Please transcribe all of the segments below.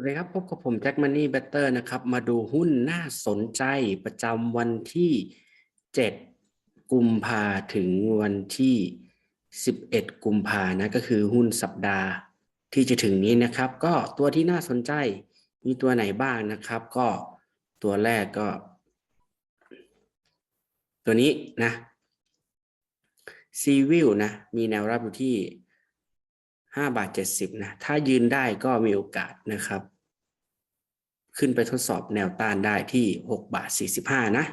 สวัสดีครับพบกับผมแจ็คมันนี่เบเตอร์นะครับ มาดูหุ้นน่าสนใจประจำวันที่ 7 กุมภาถึงวันที่ 11 กุมภานะก็คือหุ้นสัปดาห์ที่จะถึงนี้นะครับ ก็ตัวที่น่าสนใจมีตัวไหนบ้างนะครับ ก็ตัวแรกก็ ตัวนี้นะซีวิลนะ มีแนวรับอยู่ที่ ห้าบาทเจ็ดสิบนะถ้ายืนได้ก็มีโอกาสนะครับ ขึ้นไปทดสอบแนวต้านได้ที่หกบาทสี่สิบห้านะ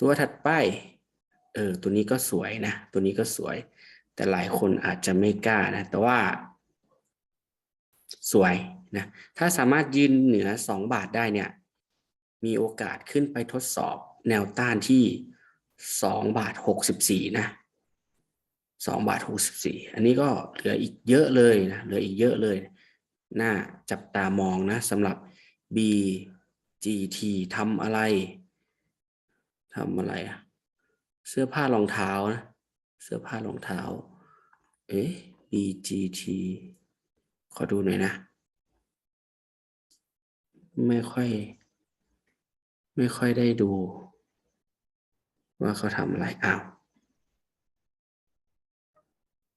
ตัวถัดไปเออตัวนี้ก็สวยนะ ตัวนี้ก็สวย แต่หลายคนอาจจะไม่กล้านะ แต่ว่า สวยนะถ้าสามารถยืนเหนือสองบาทได้เนี่ย มีโอกาสขึ้นไปทดสอบแนวต้านที่สองบาทหกสิบี่นะ สองบาทหกสิบสี่อันนี้ก็เหลืออีกเยอะเลยนะเหลืออีกเยอะเลย น่าจับตามองนะสำหรับ BGT ทำอะไรทำอะไรอะเสื้อผ้ารองเท้านะเสื้อผ้ารองเท้า เอ๊ะ BGT ขอดูหน่อยนะ ไม่ค่อย ไม่ค่อยได้ดู ว่าเขาทำอะไรอ้าว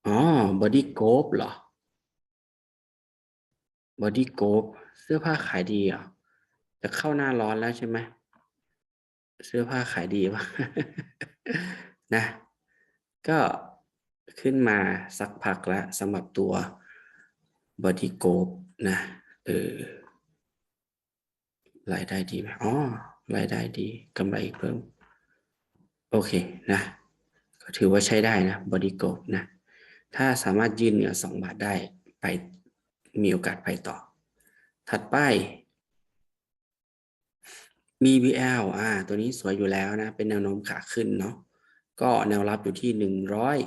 อ๋อบอดี้โกฟเหรอบอดี้โกฟเสื้อผ้าขายดีเหรอะจะเข้าหน้าร้อนแล้วใช่ไหมเสื้อผ้าขายดีปะนะ ก็ขึ้นมาสักพักแล้วสำหรับตัวบอดี้โกฟนะเออรายได้ดีไหมอ๋อรายได้ดีกำไรเพิ่ม โอเคนะ ก็ถือว่าใช้ได้นะบอดี้โกฟนะ ถ้าสามารถยืนเหนือสองบาทได้ไปมีโอกาสไปต่อ ถัดไป BBL อ่า ตัวนี้สวยอยู่แล้วนะ เป็นแนวโน้มขาขึ้นเนาะ ก็แนวรับอยู่ที่หนึ่งร้อย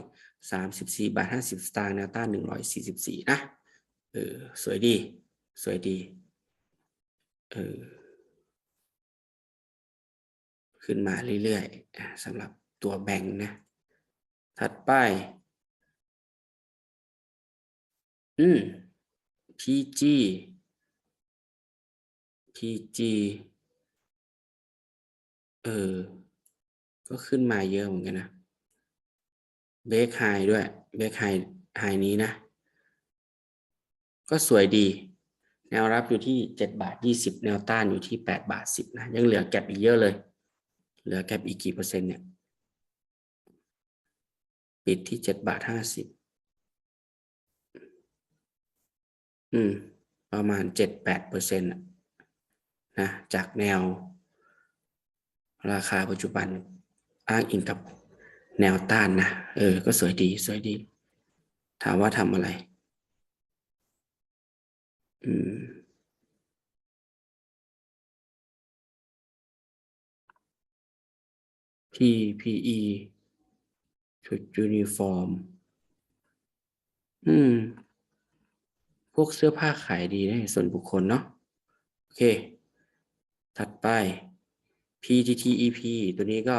สามสิบสี่บาทห้าสิบสตางค์ แนวต้านหนึ่งร้อยสี่สิบสี่นะ เออ สวยดี สวยดี เออ ขึ้นมาเรื่อยๆสำหรับตัวแบงค์นะ ถัดไป อืม PG PG เออ ก็ขึ้นมาเยอะเหมือนกันนะเบรกไฮด้วยเบรกไฮไฮนี้นะ ก็สวยดี แนวรับอยู่ที่เจ็ดบาทยี่สิบแนวต้านอยู่ที่แปดบาทสิบนะ ยังเหลือแก็บอีกเยอะเลย เหลือแก็บอีกกี่เปอร์เซ็นต์เนี่ย ปิดที่เจ็ดบาทห้าสิบ อืม ประมาณเจ็ดแปดเปอร์เซ็นต์นะ จากแนว ราคาปัจจุบันอ้างอิงกับแนวต้านนะ เออ ก็สวยดี สวยดี ถามว่าทำอะไร อืม PPE ชุดยูนิฟอร์ม อืม วกเสื้อผ้าขายดีนะส่วนบุคคลเนาะโอเค ถัดไป PTTEP ตัวนี้ก็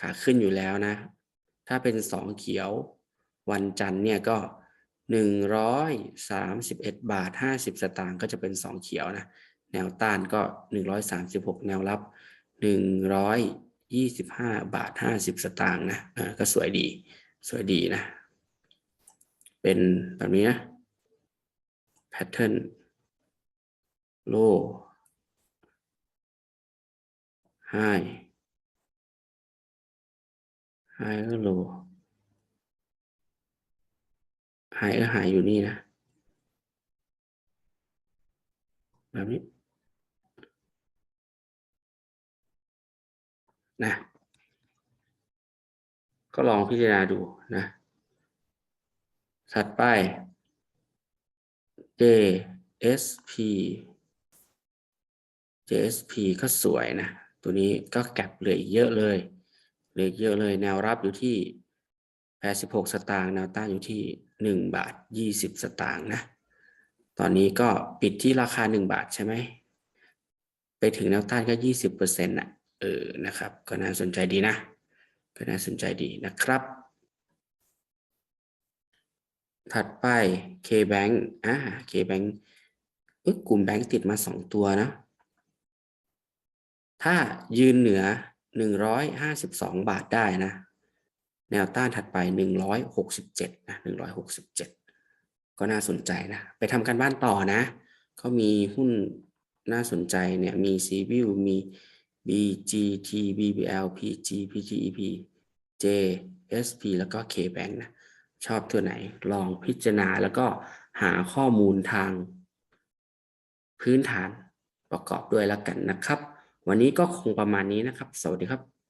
ขาขึ้นอยู่แล้วนะ ถ้าเป็นสองเขียววันจันทร์เนี่ยก็หนึ่งร้อยสามสิบเอ็ดบาทห้าสิบสตางค์ก็จะเป็นสองเขียวนะ แนวต้านก็หนึ่งร้อยสามสิบหกแนวรับหนึ่งร้อยยี่สิบห้าบาทห้าสิบสตางค์นะอ่าก็สวยดี สวยดีนะ เป็นแบบนี้นะ แพทเทิร์นโลไฮไฮก็โลไฮก็หายอยู่นี่นะ แบบนี้ นะ ก็ลองพิจารณาดูนะ ถัดไป JSP JSP ก็สวยนะ ตัวนี้ก็แก็บเหลืออีกเยอะเลย เหลือเยอะเลยแนวรับอยู่ที่ 86 สตางค์แนวต้านอยู่ที่ 1 บาท 20 สตางค์นะ ตอนนี้ก็ปิดที่ราคา 1 บาทใช่ไหม ไปถึงแนวต้านก็ 20เปอร์เซ็นต์น่ะเออนะครับ ก็น่าสนใจดีนะ ก็น่าสนใจดีนะครับ ถัดไป KBank อ่า KBank เอ้ยกลุ่มแบงก์ติดมาสองตัวนะ ถ้ายืนเหนือหนึ่งร้อยห้าสิบสองบาทได้นะ แนวต้านถัดไปหนึ่งร้อยหกสิบเจ็ดนะหนึ่งร้อยหกสิบเจ็ดก็น่าสนใจนะ ไปทำการบ้านต่อนะ เขามีหุ้นน่าสนใจเนี่ย มี c b i l มี BGT BBL PG PGEP J SP แล้วก็ KBank นะ ชอบตัวไหน ลองพิจารณาแล้วก็หาข้อมูลทาง พื้นฐานประกอบด้วยแล้วกันนะครับ วันนี้ก็คงประมาณนี้นะครับ สวัสดีครับ